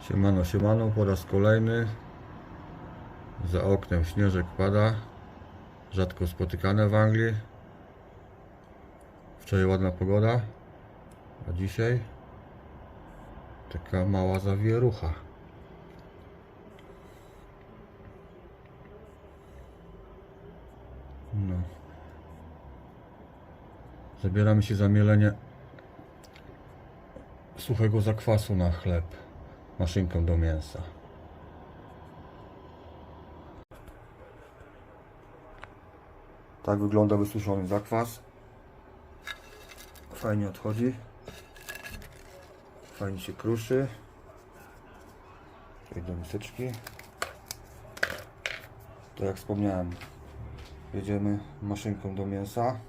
Siemano, siemano, po raz kolejny. Za oknem śnieżek pada. Rzadko spotykane w Anglii. Wczoraj ładna pogoda, a dzisiaj taka mała zawierucha. No. Zabieramy się za mielenie suchego zakwasu na chleb maszynką do mięsa. Tak wygląda wysuszony zakwas. Fajnie odchodzi. Fajnie się kruszy. Tutaj do miseczki. To jak wspomniałem, jedziemy maszynką do mięsa.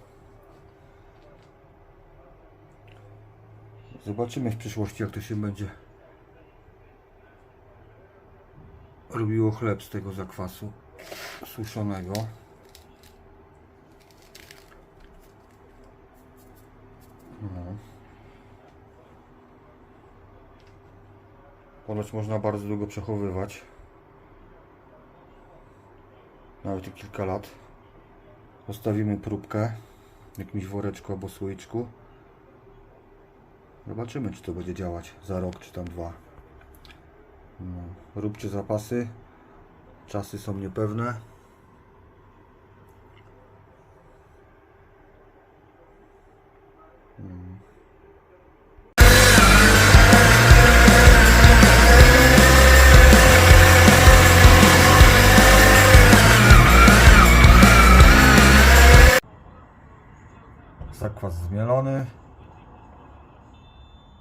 Zobaczymy w przyszłości, jak to się będzie robiło chleb z tego zakwasu suszonego. No. Ponoć można bardzo długo przechowywać. Nawet kilka lat. Zostawimy próbkę w jakimś woreczku albo słoiczku. Zobaczymy, czy to będzie działać za rok, czy tam dwa. No. Róbcie zapasy. Czasy są niepewne. Mm. Zakwas zmielony.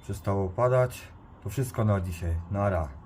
Przestało padać. To wszystko na dzisiaj. Nara.